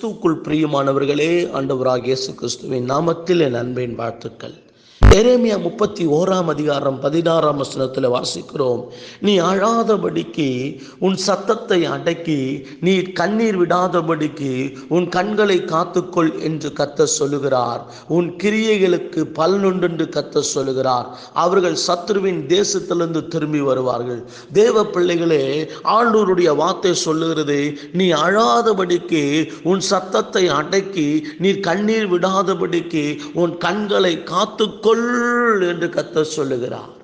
கிறிஸ்துவுக்குள் பிரியமானவர்களே ஆண்டவராக இயேசு கிறிஸ்துவின் நாமத்தில் என் அன்பின் வாழ்த்துக்கள். எரேமியா முப்பத்தி ஓராம் அதிகாரம் பதினாறாம் வசனத்தில் வாசிக்கிறோம். நீ அழாதபடிக்கு உன் சத்தத்தை அடக்கி நீ கண்ணீர் விடாதபடிக்கு உன் கண்களை காத்துக்கொள் என்று கத்த சொல்லுகிறார். உன் கிரியைகளுக்கு பலனுண்டு என்று கத்த சொல்லுகிறார். அவர்கள் சத்ருவின் தேசத்திலிருந்து திரும்பி வருவார்கள். தேவ பிள்ளைகளே ஆண்டூருடைய வார்த்தை சொல்லுகிறது நீ அழாதபடிக்கு உன் சத்தத்தை அடக்கி நீ கண்ணீர் விடாதபடிக்கு உன் கண்களை காத்துக்கொள் என்று கத்த சொல்லுகிறார்.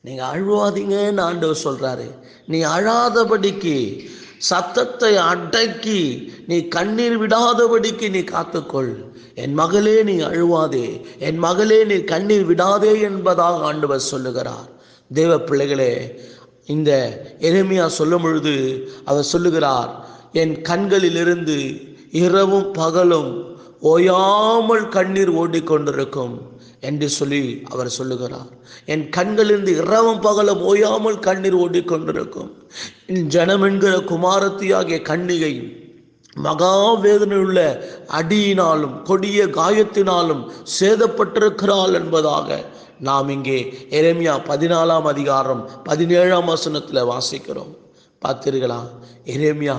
நீங்கள் அழுவாதீங்கன்னு ஆண்டவர் சொல்றாரு. நீ அழாதபடிக்கு சத்தத்தை அடக்கி நீ கண்ணீர் விடாதபடிக்கு நீ காத்துக்கொள். என் மகளே நீ அழுவாதே. என் மகளே நீ கண்ணீர் விடாதே என்பதாக ஆண்டவர் சொல்லுகிறார். தேவ பிள்ளைகளே இந்த எளிமையா சொல்லும் பொழுது அவர் சொல்லுகிறார் என் கண்களிலிருந்து இரவும் பகலும் ஓயாமல் கண்ணீர் ஓடிக்கொண்டிருக்கும். என்று சொல்லி அவர் சொல்லுகிறார். என் கண்களிலிருந்து இரவும் பகலும் ஓயாமல் கண்ணீர் ஓடிக்கொண்டிருக்கும். என் ஜனம் என்கிற குமாரத்தியாகிய கண்ணிகை மகாவேதனையுள்ள அடியினாலும் கொடிய காயத்தினாலும் சேதப்பட்டிருக்கிறாள் என்பதாக நாம் இங்கே எரேமியா பதினாலாம் அதிகாரம் பதினேழாம் வசனத்தில் வாசிக்கிறோம். பார்த்தீர்களா? எரேமியா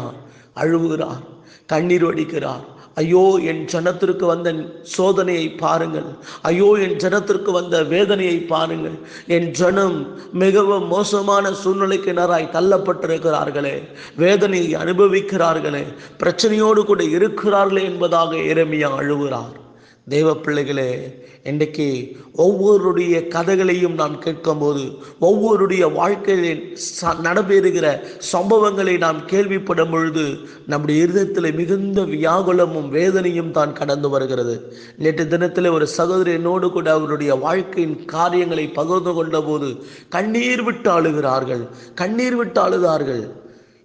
அழுவுகிறார் கண்ணீர் வடிக்கிறார் ஐயோ என் ஜனத்திற்கு வந்த சோதனையை பாருங்கள். ஐயோ என் ஜனத்திற்கு வந்த வேதனையை பாருங்கள். என் ஜனம் மிகவும் மோசமான சூழ்நிலைக்கு நேராய் தள்ளப்பட்டிருக்கிறார்களே. வேதனையை அனுபவிக்கிறார்களே. பிரச்சனையோடு கூட இருக்கிறார்களே என்பதாக இறைமையா அழுகிறார். தேவ பிள்ளைகளே இன்றைக்கு ஒவ்வொருடைய கதைகளையும் நான் கேட்கும்போது ஒவ்வொருடைய வாழ்க்கையில் ச- நடைபெறுகிற சம்பவங்களை நாம் கேள்விப்படும் பொழுது நம்முடைய இருதயத்தில் மிகுந்த வியாகுலமும் வேதனையும் தான் கடந்து வருகிறது. நேற்று தினத்தில் ஒரு சகோதரி என்னோடு கூட அவருடைய வாழ்க்கையின் காரியங்களை பகிர்ந்து கொண்ட போது கண்ணீர் விட்டு அழுகிறார்கள். கண்ணீர் விட்டு அழுதார்கள்.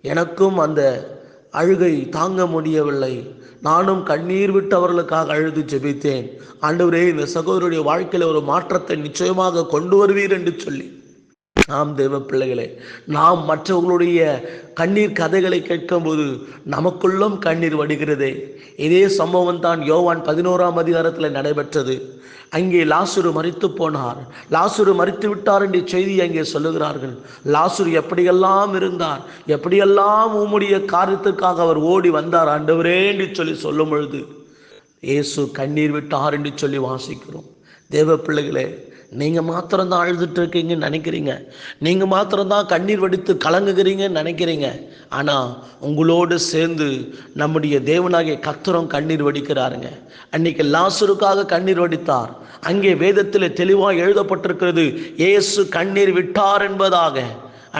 எனக்கும் அந்த அழுகை தாங்க முடியவில்லை. நானும் கண்ணீர் விட்டு அவர்களுக்காக அழுது ஜெபித்தேன். ஆண்டவரே இந்த சகோதரருடைய வாழ்க்கையில் ஒரு மாற்றத்தை நிச்சயமாக கொண்டு வருவீர் என்று சொல்லி. நாம் தேவ பிள்ளைகளே நாம் மற்றவர்களுடைய கண்ணீர் கதைகளை கேட்கும்போது நமக்குள்ளும் கண்ணீர் வடிகிறதே. இதே சம்பவம் தான் யோவான் பதினோராம் அதிகாரத்தில் நடைபெற்றது. அங்கே லாசுரு மறித்து போனார். லாசுரு மறித்து விட்டார் என்ற செய்தி அங்கே சொல்லுகிறார்கள். லாசுரு எப்படியெல்லாம் இருந்தார்? எப்படியெல்லாம் உம்முடைய காரியத்திற்காக அவர் ஓடி வந்தார் ஆண்டவரே என்று சொல்லி சொல்லும் பொழுது இயேசு கண்ணீர் விட்டார் என்று சொல்லி வாசிக்கிறோம். தேவ பிள்ளைகளே நீங்கள் மாத்திரம்தான் அழுதுட்டு இருக்கீங்கன்னு நினைக்கிறீங்க. நீங்கள் மாத்திரம்தான் கண்ணீர் வடித்து கலங்குகிறீங்கன்னு நினைக்கிறீங்க. ஆனால் உங்களோடு சேர்ந்து நம்முடைய தேவனாகிய கத்தரும் கண்ணீர் வடிக்கிறாருங்க. அன்னைக்கு லாசுருக்காக கண்ணீர் வடித்தார். அங்கே வேதத்தில் தெளிவாக எழுதப்பட்டிருக்கிறது ஏசு கண்ணீர் விட்டார் என்பதாக.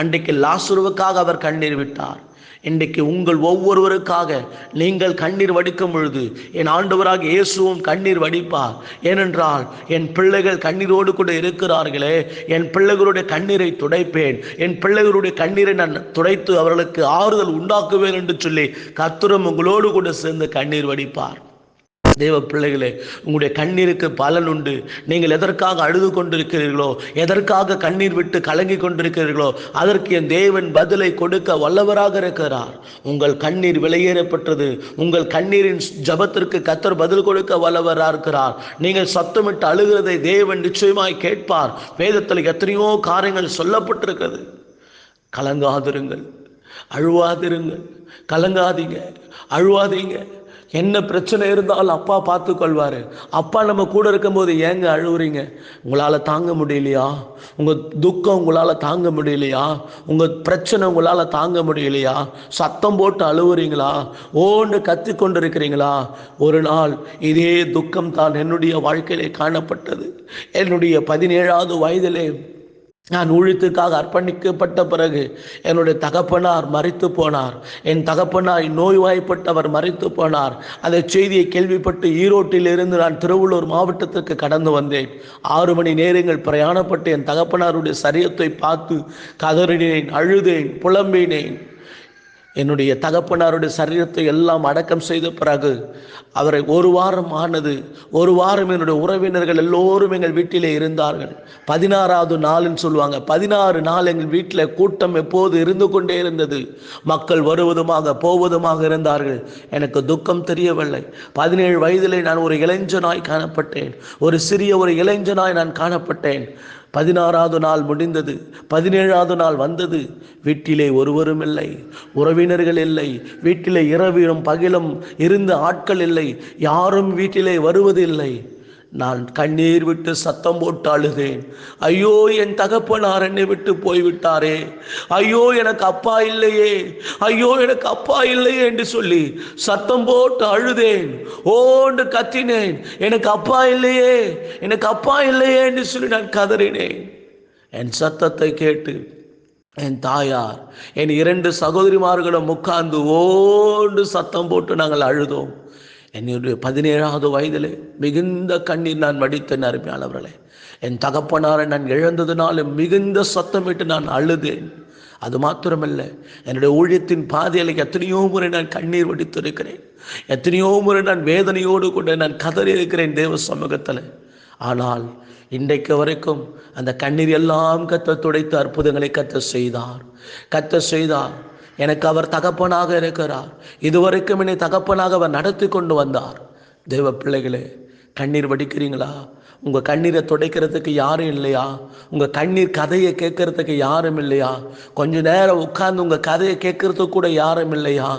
அன்றைக்கு லாசுருவுக்காக அவர் கண்ணீர் விட்டார். இன்றைக்கு உங்கள் ஒவ்வொருவருக்காக நீங்கள் கண்ணீர் வடிக்கும் பொழுது என் ஆண்டவராக இயேசுவும் கண்ணீர் வடிப்பார் ஏனென்றால் என் பிள்ளைகள் கண்ணீரோடு கூட இருக்கிறார்களே என் பிள்ளைகளுடைய கண்ணீரை துடைப்பேன். என் பிள்ளைகளுடைய கண்ணீரை நான் துடைத்து அவர்களுக்கு ஆறுதல் உண்டாக்குவேன் என்று சொல்லி கத்துரம் உங்களோடு கூட சேர்ந்து கண்ணீர் வடிப்பார். தேவ பிள்ளைகளே உங்களுடைய கண்ணீருக்கு பலன் உண்டு. நீங்கள் எதற்காக அழுது கொண்டிருக்கிறீர்களோ எதற்காக கண்ணீர் விட்டு கலங்கி கொண்டிருக்கிறீர்களோ அதற்கு என் தேவன் பதிலை கொடுக்க வல்லவராக இருக்கிறார். உங்கள் கண்ணீர் விலையேறப்பட்டது உங்கள் கண்ணீரின் ஜபத்திற்கு கத்தர் பதில் கொடுக்க வல்லவராக இருக்கிறார். நீங்கள் சத்தமிட்டு அழுகிறதை தேவன் நிச்சயமாய் கேட்பார். வேதத்தில் எத்தனையோ காரியங்கள் சொல்லப்பட்டிருக்கிறது. கலங்காதிருங்கள். அழுவாதிருங்கள். கலங்காதீங்க. அழுவாதீங்க. என்ன பிரச்சனை இருந்தாலும் அப்பா பார்த்து கொள்வார் அப்பா நம்ம கூட இருக்கும்போது ஏங்க அழுவுறீங்க? உங்களால் தாங்க முடியலையா? உங்கள் துக்கம் உங்களால் தாங்க முடியலையா? உங்கள் பிரச்சனை உங்களால் தாங்க முடியலையா? சத்தம் போட்டு அழுவுறீங்களா? ஓண்டு கத்தி கொண்டு இருக்கிறீங்களா ஒரு நாள் இதே துக்கம் தான் என்னுடைய வாழ்க்கையிலே காணப்பட்டது. என்னுடைய பதினேழாவது வயதிலே நான் ஊழியத்திற்காக அர்ப்பணிக்கப்பட்ட பிறகு என்னுடைய தகப்பனார் மறித்து போனார். என் தகப்பனார் நோய்வாய்ப்பட்டவர் மறித்து போனார். அந்த செய்தியை கேள்விப்பட்டு ஈரோட்டிலிருந்து நான் திருவள்ளூர் மாவட்டத்திற்கு கடந்து வந்தேன். ஆறு மணி நேரங்கள் பிரயாணப்பட்டு என் தகப்பனாருடைய சரியத்தை பார்த்து கதறினேன் அழுதேன் புலம்பினேன். என்னுடைய தகப்பனாருடைய சரீரத்தை எல்லாம் அடக்கம் செய்த பிறகு அவரை ஒரு வாரம் ஆனது ஒரு வாரம் என்னுடைய உறவினர்கள் எல்லோரும் எங்கள் வீட்டிலே இருந்தார்கள். பதினாறாவது நாள்னு சொல்லுவாங்க. பதினாறு நாள் எங்கள் வீட்டில் கூட்டம் எப்போது இருந்து கொண்டே இருந்தது? மக்கள் வருவதுமாக போவதுமாக இருந்தார்கள். எனக்கு துக்கம் தெரியவில்லை. பதினேழு வயதிலே நான் ஒரு இளைஞனாய் காணப்பட்டேன். ஒரு சிறிய ஒரு இளைஞனாய் நான் காணப்பட்டேன். பதினாறாவது நாள் முடிந்தது பதினேழாவது நாள் வந்தது. வீட்டிலே ஒருவரும் இல்லை உறவினர்கள் இல்லை வீட்டிலே இரவிலும் பகிலும் இருந்த ஆட்கள் இல்லை யாரும் வீட்டிலே வருவதில்லை. நான் கண்ணீர் விட்டு சத்தம் போட்டு அழுதேன். ஐயோ என் தகப்பனார் என்னை விட்டு போய்விட்டாரே. ஐயோ எனக்கு அப்பா இல்லையே. ஐயோ எனக்கு அப்பா இல்லையே என்று சொல்லி சத்தம் போட்டு அழுதேன். ஓண்டு கத்தினேன். எனக்கு அப்பா இல்லையே. எனக்கு அப்பா இல்லையே என்று சொல்லி நான் கதறினேன். என் சத்தத்தை கேட்டு என் தாயார் என் இரண்டு சகோதரிமார்களும் உட்கார்ந்து ஓண்டு சத்தம் போட்டு நாங்கள் அழுதோம். என்னுடைய பதினேழாவது வயதிலே மிகுந்த கண்ணீர் நான் வடித்தேன் அருமையானவர்களே. என் தகப்பனாரை நான் இழந்ததுனால மிகுந்த சத்தமிட்டு நான் அழுதேன். அது மாத்திரமல்ல என்னுடைய ஊழியத்தின் பாதையில் எத்தனையோ முறை நான் கண்ணீர் வடித்திருக்கிறேன். எத்தனையோ முறை நான் வேதனையோடு கூட நான் கதறி இருக்கிறேன் தேவ சமூகத்தில். ஆனால் இன்றைக்கு வரைக்கும் அந்த கண்ணீர் எல்லாம் கத்த துடைத்து அற்புதங்களை கத்த செய்தார். கத்த செய்தார். எனக்கு அவர் தகப்பனாக இருக்கிறார். இதுவரைக்கும் என்னை தகப்பனாக அவர் நடத்தி கொண்டு வந்தார். தேவ பிள்ளைகளே கண்ணீர் வடிக்கிறீங்களா? உங்கள் கண்ணீரை துடைக்கிறதுக்கு யாரும் இல்லையா? உங்கள் கண்ணீர் கதையை கேட்கறதுக்கு யாரும் இல்லையா? கொஞ்ச நேரம் உட்கார்ந்து உங்கள் கதையை கேட்கறதுக்கு கூட யாரும் இல்லையா?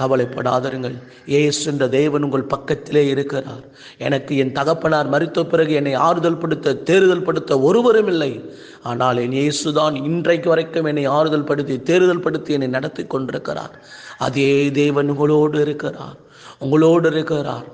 கவலைப்படாதருங்கள். ஏசு என்ற தேவன் உங்கள் பக்கத்திலே இருக்கிறார். எனக்கு என் தகப்பனார் மறித்த பிறகு என்னை ஆறுதல் படுத்த தேறுதல் படுத்த ஒருவரும் இல்லை. ஆனால் என் இயேசுதான் இன்றைக்கு வரைக்கும் என்னை ஆறுதல் படுத்தி தேறுதல் படுத்தி என்னை நடத்தி கொண்டிருக்கிறார். அதே தேவன் உங்களோடு இருக்கிறார். உங்களோடு இருக்கிறார்.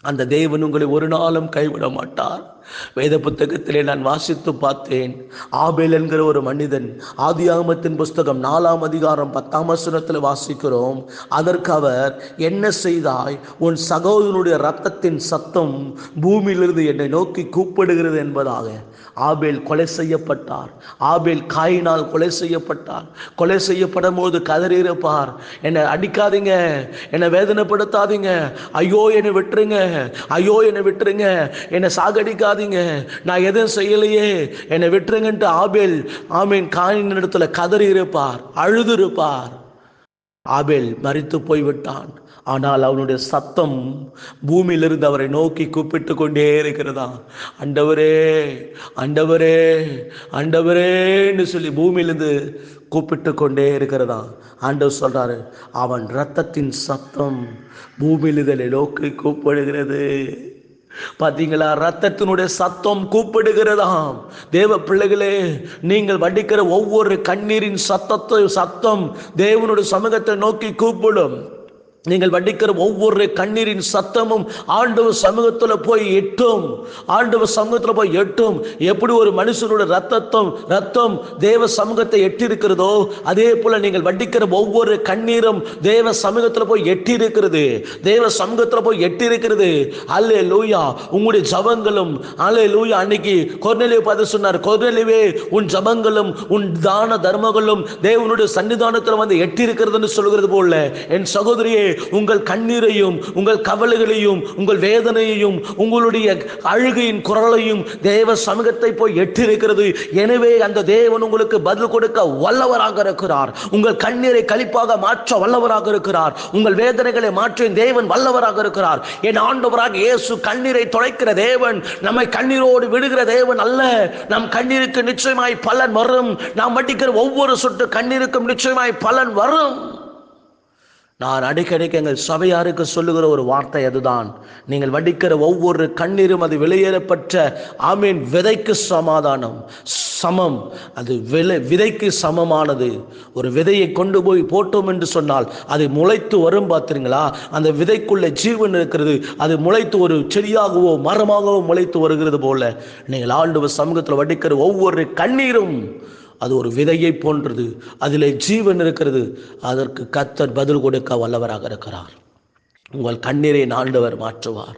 அந்த தேவன் உங்களை ஒரு நாளும் கைவிட மாட்டார் வேத புத்தகத்திலே நான் வாசித்து பார்த்தேன். ஆபேல் என்கிற ஒரு மனிதன் ஆதியாகமத்தின் புஸ்தகம் நாலாம் அதிகாரம் பத்தாம் வசனத்தில் வாசிக்கிறோம். அதற்கு அவர் என்ன செய்தாய்? உன் சகோதரனுடைய ரத்தத்தின் சத்தம் பூமியிலிருந்து என்னை நோக்கி கூப்பிடுகிறது என்பதாக. ஆபேல் கொலை செய்யப்பட்டார். ஆபேல் காயினால் கொலை செய்யப்பட்டார். கொலை செய்யப்படும் போது கதறியிருப்பார். என்னை அடிக்காதீங்க. என்னை வேதனைப்படுத்தாதீங்க. ஐயோ என்னை விட்டுருங்க. ஐயோ என்னை விட்டுருங்க. என்னை சாகடிக்காதீங்க நான் எதுவும் செய்யலையே. என்னை விட்டுருங்கன்ட்டு ஆபேல் ஆமீன் காயின் இடத்துல கதறி இருப்பார் அழுது இருப்பார் ஆபேல் மறித்து போய்விட்டான். ஆனால் அவனுடைய சத்தம் பூமியிலிருந்து அவரை நோக்கி கூப்பிட்டு கொண்டே இருக்கிறதா? அண்டவரே அண்டவரே அண்டவரேன்னு சொல்லி பூமியிலிருந்து கூப்பிட்டு கொண்டே இருக்கிறதா? ஆண்டவர் சொல்றாரு. அவன் இரத்தத்தின் சத்தம் பூமியிலிருந்து நோக்கி கூப்பிடுகிறது. பார்த்தீங்களா ரத்தத்தினுடைய சத்தம் கூப்பிடுகிறதாம். தேவ பிள்ளைகளே நீங்கள் வடிக்கிற ஒவ்வொரு கண்ணீரின் சத்தத்தை சத்தம் தேவனுடைய சமூகத்தை நோக்கி கூப்பிடும். நீங்கள் வடிக்கிற ஒவ்வொரு கண்ணீரின் சத்தமும் ஆண்டவர் சமூகத்தில் போய் எட்டும். ஆண்டவர் சமூகத்தில் போய் எட்டும். எப்படி ஒரு மனுஷனோட ரத்தத்தம் ரத்தம் தேவ சமூகத்தை எட்டி இருக்கிறதோ அதே போல நீங்கள் வடிக்கிற ஒவ்வொரு கண்ணீரும் தேவ சமூகத்தில் போய் எட்டி இருக்கிறது தேவ சமூகத்தில் போய் எட்டி இருக்கிறது அல்லே லூயா உங்களுடைய ஜபங்களும் அல்லே லூயா அன்னைக்கு கொர்நிலை பார்த்து சொன்னார் கொர்நிலைவே உன் ஜபங்களும் உன் தான தர்மங்களும் தேவனுடைய சன்னிதானத்தில் வந்து எட்டி இருக்கிறதுன்னு சொல்கிறது போல. என் சகோதரியே உங்கள் கண்ணீரையும் உங்கள் கவலைகளையும் உங்கள் வேதனையையும் உங்களுடைய அழுகையின் குரலையும் தேவ சமூகத்தை போய் எட்டிருக்கிறது எனவே அந்த தேவன் உங்களுக்கு பதில் கொடுக்க வல்லவராக இருக்கிறார். உங்கள் கண்ணீரை கழிப்பாக மாற்ற வல்லவராக இருக்கிறார். உங்கள் வேதனைகளை மாற்ற தேவன் வல்லவராக இருக்கிறார். என் ஆண்டவராக இயேசு கண்ணீரை தொலைக்கிற தேவன் நம்மை கண்ணீரோடு விடுகிற தேவன் அல்ல. நம் கண்ணீருக்கு நிச்சயமாய் பலன் வரும். நாம் வட்டிக்கிற ஒவ்வொரு சொட்டு கண்ணீருக்கும் நிச்சயமாய் பலன் வரும். நான் அடிக்கடிக்கு எங்கள் சபையாருக்கு சொல்லுகிற ஒரு வார்த்தை அதுதான். நீங்கள் வடிக்கிற ஒவ்வொரு கண்ணீரும் அது வெளியேறப்பட்ட ஆமீன் விதைக்கு சமாதானம். சமம். அது விலை விதைக்கு சமமானது. ஒரு விதையை கொண்டு போய் போட்டோம் என்று சொன்னால் அது முளைத்து வரும் பார்த்தீங்களா அந்த விதைக்குள்ள ஜீவன் இருக்கிறது. அது முளைத்து ஒரு செடியாகவோ மரமாகவோ முளைத்து வருகிறது போல. நீங்கள் ஆண்டு சமூகத்தில் வடிக்கிற ஒவ்வொரு கண்ணீரும் அது ஒரு விதையை போன்றது. அதில் ஜீவன் இருக்கிறது. அதற்கு கத்தர் பதில் கொடுக்க வல்லவராக இருக்கிறார். உங்கள் கண்ணீரை ஆண்டவர் மாற்றுவார்.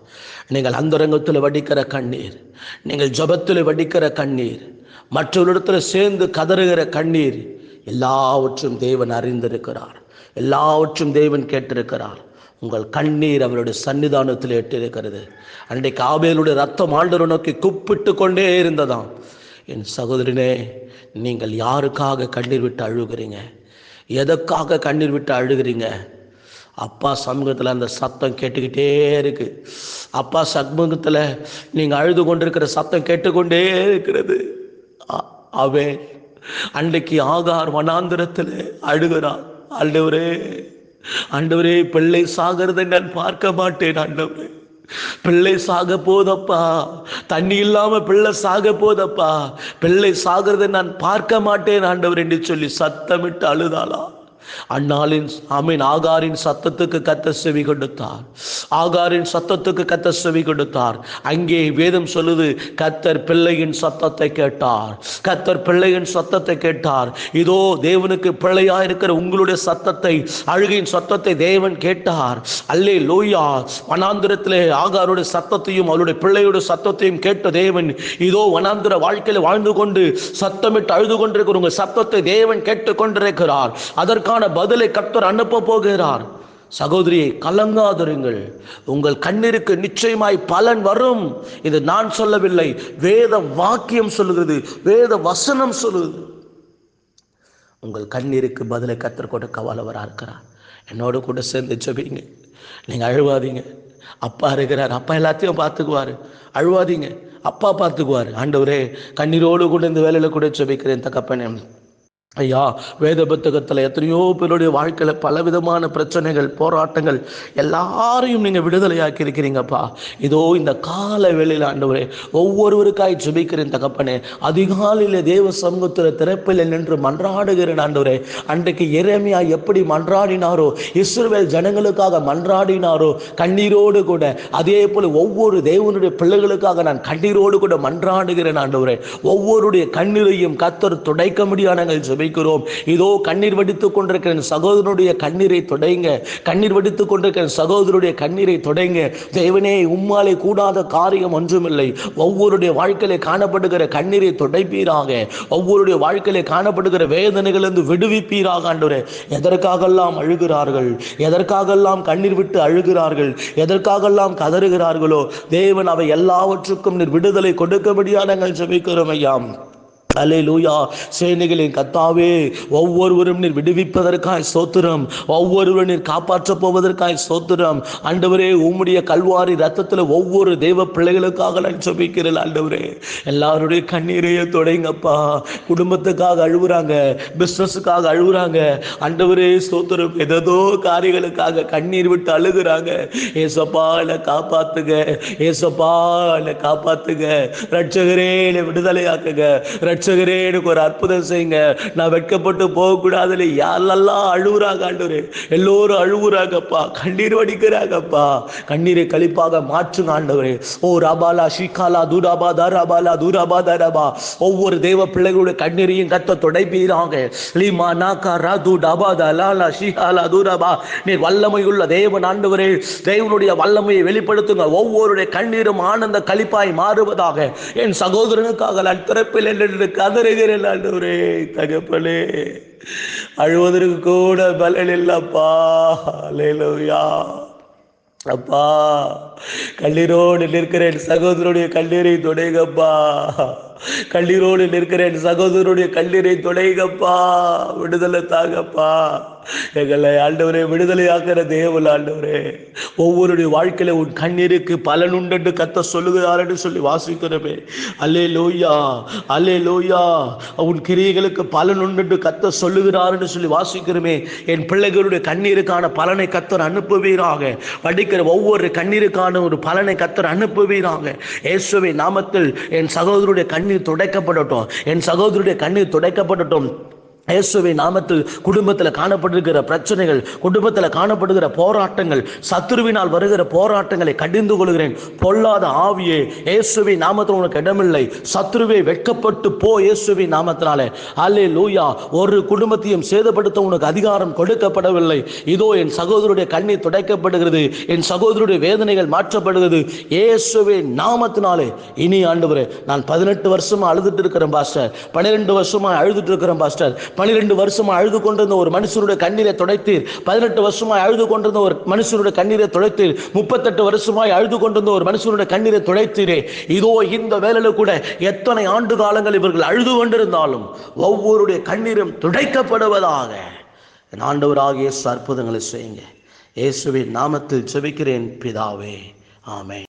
நீங்கள் அந்தரங்கத்தில் வடிக்கிற கண்ணீர் நீங்கள் ஜபத்தில் வடிக்கிற கண்ணீர் மற்றவரிடத்தில் சேர்ந்து கதறுகிற கண்ணீர் எல்லாவற்றும் தேவன் அறிந்திருக்கிறார். எல்லாவற்றும் தேவன் கேட்டிருக்கிறார். உங்கள் கண்ணீர் அவருடைய சன்னிதானத்தில் எட்டிருக்கிறது அன்றைக்கு ஆபேலுடைய ரத்தம் ஆண்டவர் நோக்கி கூப்பிட்டு கொண்டே இருந்ததாம். என் சகோதரனே நீங்கள் யாருக்காக கண்ணீர் விட்டு அழுகிறீங்க? எதற்காக கண்ணீர் விட்டு அழுகிறீங்க? அப்பா சமூகத்தில் அந்த சத்தம் கேட்டுக்கிட்டே இருக்கு. அப்பா சமூகத்தில் நீங்கள் அழுது கொண்டிருக்கிற சத்தம் கேட்டுக்கொண்டே இருக்கிறது. அவே அன்றைக்கு ஆகார் வனாந்திரத்தில் அழுகிறான். ஆண்டவரே ஆண்டவரே பிள்ளை சாகிறதை நான் பார்க்க மாட்டேன் ஆண்டவரே. பிள்ளை சாக போதப்பா. தண்ணி இல்லாம பிள்ளை சாக போதப்பா. பிள்ளை சாகிறதை நான் பார்க்க மாட்டேன் ஆண்டவர் என்று சொல்லி சத்தமிட்டு அழுதாளா அந்நாளின் அமீன் ஆகாரின் சத்தத்துக்கு கத்த செவி கொடுத்தார். ஆகாரின் சத்தத்துக்கு கத்த செவி கொடுத்தார். அங்கே வேதம் சொல்லுது கத்தர் பிள்ளையின் சத்தத்தை கேட்டார். கத்தர் பிள்ளையின் சத்தத்தை கேட்டார். இதோ தேவனுக்கு பிள்ளையா இருக்கிற உங்களுடைய சத்தத்தை அழுகையின் சத்தத்தை தேவன் கேட்டார். அல்லே லோயா வனாந்திரத்திலே ஆகாருடைய சத்தத்தையும் அவருடைய பிள்ளையோட சத்தத்தையும் கேட்ட தேவன் இதோ வனாந்திர வாழ்க்கையில் வாழ்ந்து கொண்டு சத்தமிட்டு அழுது கொண்டிருக்கிற உங்கள் சத்தத்தை தேவன் கேட்டுக் கொண்டிருக்கிறார் அதற்கான பதிலை கர்த்தர் அனுப்ப போகிறார். சகோதரியை கலங்காதிருங்கள். உங்கள் கண்ணிற்கு நிச்சயமாய் பலன் வரும். இது நான் சொல்லவில்லை வேத வாக்கியம் சொல்லுகிறது வேத வசனம் சொல்லுகிறது. உங்கள் கண்ணீருக்கு பதிலை கத்தர் கூட கவலவராக இருக்கிறார். என்னோட கூட சேர்ந்து ஜெபிங்க. நீங்கள் அழுவாதீங்க. அப்பா இருக்கிறார். அப்பா எல்லாத்தையும் பார்த்துக்குவார். அழுவாதீங்க. அப்பா பார்த்துக்குவார். ஆண்டவரே கண்ணீரோடு கூட இந்த வேலையில் கூட ஜெபிக்கிறேன் தகப்பனே. ஐயா வேத புத்தகத்தில் எத்தனையோ பேருடைய வாழ்க்கையில் பலவிதமான பிரச்சனைகள் போராட்டங்கள் எல்லாரையும் நீங்கள் விடுதலையாக்கி இருக்கிறீங்கப்பா. இதோ இந்த கால வேளையில் ஆண்டவரே ஒவ்வொருவருக்காய் ஜெபிக்கிறேன் தகப்பனே. அதிகாலையில் தேவ சமூகத்தில் திறப்பில் நின்று மன்றாடுகிறேன் ஆண்டவரே. அன்றைக்கு இறைமையா எப்படி மன்றாடினாரோ இஸ்ரேல் ஜனங்களுக்காக மன்றாடினாரோ கண்ணீரோடு கூட அதே போல் ஒவ்வொரு தேவனுடைய பிள்ளைகளுக்காக நான் கண்ணீரோடு கூட மன்றாடுகிறேன் ஆண்டவரே. ஒவ்வொருடைய கண்ணீரையும் கத்தர் துடைக்க முடியாது நாங்கள் ஜெபிக்கிறோம் இதோ கண்ணீர் வடித்துக் கொண்டிருக்கிற சகோதரனுடைய கண்ணீரை தொடைங்க. கண்ணீர் வடித்துக் கொண்டிருக்கிற சகோதரனுடைய கண்ணீரை தொடைங்க. தேவனே உம்மாலே கூடாத காரியம் ஒன்றுமில்லை. ஒவ்வொருடைய வாழ்க்கையிலே காணப்படுகிற கண்ணீரை தொடைப்பீராக. ஒவ்வொருடைய வாழ்க்கையிலே காணப்படுகிற வேதனைகளிலிருந்து விடுவிப்பீராக ஆண்டவரே. எதற்காகெல்லாம் அழுகிறார்கள்? எதற்காகெல்லாம் கண்ணீர் விட்டு அழுகிறார்கள்? எதற்காகெல்லாம் கதறுகிறார்களோ? தேவன் அவை எல்லாவற்றுக்கும் நீர் விடுதலை கொடுக்கபடியாக நாங்கள் ஜெபிக்கிறோம் ஐயா. அலையிலூயா சேனைகளின் கத்தாவே ஒவ்வொருவரும் நீர் விடுவிப்பதற்காய் சோத்திரம் ஒவ்வொருவரும் நீர் காப்பாற்றப் போவதற்காய் சோத்திரம் ஆண்டவரே உம்முடைய கல்வாரி ரத்தத்தில் ஒவ்வொரு தெய்வ பிள்ளைகளுக்காக நான் ஜெபிக்கிறேன் ஆண்டவரே. எல்லாருடைய கண்ணீரையே தொடங்கப்பா. குடும்பத்துக்காக அழுகுறாங்க பிஸ்னஸுக்காக அழுகுறாங்க ஆண்டவரே சோத்திரம் ஏதோ காரியங்களுக்காக கண்ணீர் விட்டு அழுகுறாங்க. ஏசப்பா என்னை காப்பாத்துங்க. ஏசப்பா என்னை காப்பாத்துங்க. ரட்சகரே என்னை விடுதலையாக்குங்க. ரட்சகரே எனக்கு ஒரு அற்புதம் செய்யுங்க. நான் வெட்கப்பட்டு போகக்கூடாதுல யாரெல்லாம் அழுகுறாங்க ஆண்டவரே? எல்லோரும் அழுகுறாங்கப்பா கண்ணீர் வடிக்கிறாங்கப்பா. கண்ணீரை கழிப்பாக மாற்றுங்க ஆண்டவரே. ஓ ரபாலா ஷிகாலா தூராபா தாராபாலா தூராபா தாராபா. ஒவ்வொரு தெய்வ பிள்ளைகளுடைய கண்ணீரையும் கத்த துடைப்பீராங்க லீமா நாக்கா ராது டாபா தலாலா ஷிஹாலா தூராபா. நீர் வல்லமையுள்ள தேவன் ஆண்டவரே. தேவனுடைய வல்லமையை வெளிப்படுத்துங்க ஒவ்வொருடைய கண்ணீரும் ஆனந்த கழிப்பாய் மாறுவதாக. என் சகோதரனுக்காக நான் திறப்பில் என்று கதறுகிறேன் ஆண்டவரே தகப்பனே. அழுவதற்கு கூட பலன் இல்லப்பா. அல்லேலூயா அப்பா கண்ணீரோடு நிற்கிறேன். சகோதரனுடைய கண்ணீரை தொடைகப்பா கண்ணீரோடு நிற்கிறேன் சகோதரனுடைய கண்ணீரை தொலைகப்பா விடுதலை தாங்கப்பா. எங்களை ஆண்டவரே விடுதலையாக்குற தேவல் ஆண்டவரே. ஒவ்வொருடைய வாழ்க்கையில உன் கண்ணீருக்கு பலன் உண்டு கத்த சொல்லுகிறார் சொல்லி வாசிக்கிறமே. அல்லே லோயா அல்லே லோயா உன் கிரியைகளுக்கு பலன் உண்டு கத்த சொல்லுகிறாருன்னு சொல்லி வாசிக்கிறோமே. என் பிள்ளைகளுடைய கண்ணீருக்கான பலனை கத்தர் அனுப்புவீராக. படிக்கிற ஒவ்வொரு கண்ணீருக்கான ஒரு பலனை கத்தர் அனுப்புவீராக. இயேசுவை நாமத்தில் என் சகோதரருடைய கண்ணீர் துடைக்கப்படட்டும். என் சகோதரருடைய கண்ணீர் துடைக்கப்படட்டும். இயேசுவை நாமத்தில் குடும்பத்தில் காணப்படுகிற பிரச்சனைகள் குடும்பத்தில் காணப்படுகிற போராட்டங்கள் சத்துருவினால் வருகிற போராட்டங்களை கடிந்து கொள்கிறேன். பொல்லாத ஆவியே இயேசுவை நாமத்தில் உனக்கு இடமில்லை. சத்ருவே வெட்கப்பட்டு போ இயேசுவை நாமத்தினாலே. அல்லே லூயா ஒரு குடும்பத்தையும் சேதப்படுத்த உனக்கு அதிகாரம் கொடுக்கப்படவில்லை. இதோ என் சகோதரருடைய கண்ணீர் துடைக்கப்படுகிறது. என் சகோதரருடைய வேதனைகள் மாற்றப்படுகிறது. இயேசுவை நாமத்தினாலே. இனி ஆண்டவரே நான் பதினெட்டு வருஷமா அழுதுட்டு இருக்கிறேன் பாஸ்டர். பன்னிரெண்டு வருஷமா அழுதுட்டு இருக்கிறேன் பாஸ்டர். பனிரெண்டு வருஷமா அழுது கொண்டிருந்த ஒரு மனுஷனுடைய கண்ணீரை துடைத்தீர். பதினெட்டு வருஷமாய் அழுது கொண்டிருந்த ஒரு மனுஷனுடைய கண்ணீரை துடைத்தீர். முப்பத்தெட்டு வருஷமாய் அழுது கொண்டிருந்த ஒரு மனுஷனுடைய கண்ணீரை துடைத்தீரே. இதோ இந்த வேலையில கூட எத்தனை ஆண்டு காலங்கள் இவர்கள் அழுது கொண்டிருந்தாலும் ஒவ்வொருடைய கண்ணீரும் துடைக்கப்படுவதாக. ஆண்டவராக இயேசு அற்புதங்களை செய்யுங்க. இயேசுவின் நாமத்தில் ஜெபிக்கிறேன் பிதாவே. ஆமே